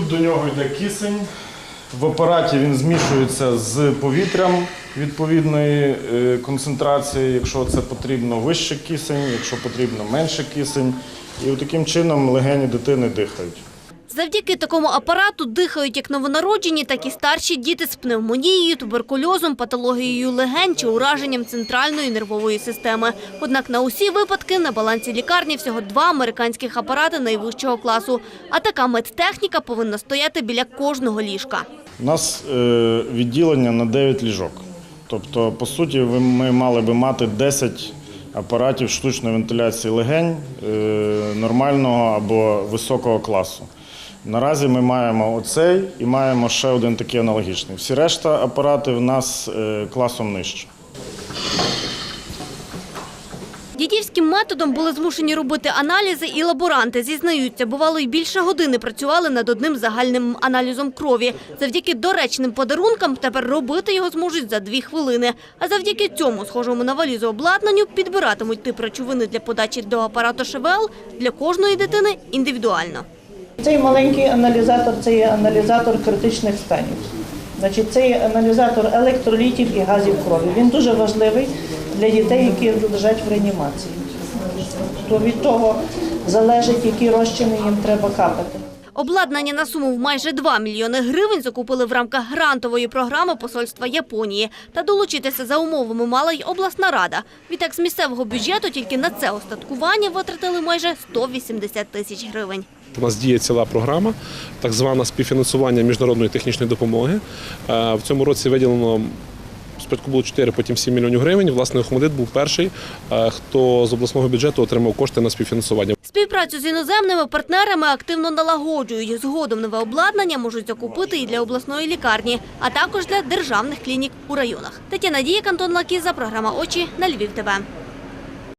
Тут до нього йде кисень. В апараті він змішується з повітрям відповідної е, концентрації, якщо це потрібно вище кисень, якщо потрібно менше кисень. І таким чином легені дитини дихають. Завдяки такому апарату дихають як новонароджені, так і старші діти з пневмонією, туберкульозом, патологією легень чи ураженням центральної нервової системи. Однак на усі випадки на балансі лікарні всього два американських апарати найвищого класу. А така медтехніка повинна стояти біля кожного ліжка. У нас е, відділення на 9 ліжок. Тобто, по суті, ми мали би мати 10 апаратів штучної вентиляції легень е, нормального або високого класу. Наразі ми маємо оцей і маємо ще один такий аналогічний. Всі решта апарати в нас е, класом нижче. Дідівським методом були змушені робити аналізи і лаборанти. Зізнаються, бувало й більше години працювали над одним загальним аналізом крові. Завдяки доречним подарункам тепер робити його зможуть за дві хвилини. А завдяки цьому, схожому на валізу обладнанню, підбиратимуть тип речовини для подачі до апарату ШВЛ для кожної дитини індивідуально. Цей маленький аналізатор це є аналізатор критичних станів. Значить, це є аналізатор електролітів і газів крові. Він дуже важливий для дітей, які лежать в реанімації. То від того залежить, які розчини їм треба капати. Обладнання на суму в майже 2 мільйони гривень закупили в рамках грантової програми посольства Японії. Та долучитися за умовами мала й обласна рада. Відтак з місцевого бюджету тільки на це остаткування витратили майже 180 тисяч гривень. У нас діє ціла програма, так звана співфінансування міжнародної технічної допомоги. Е, В цьому році виділено спочатку було 4, потім 7 мільйонів гривень. Власне, Охмадит був перший, е, хто з обласного бюджету отримав кошти на співфінансування. Співпрацю з іноземними партнерами активно налагоджують. Згодом нове обладнання можуть закупити і для обласної лікарні, а також для державних клінік у районах. Тетяна Дієк, Антон Лакіза, програма «Очі» на Львів ТВ.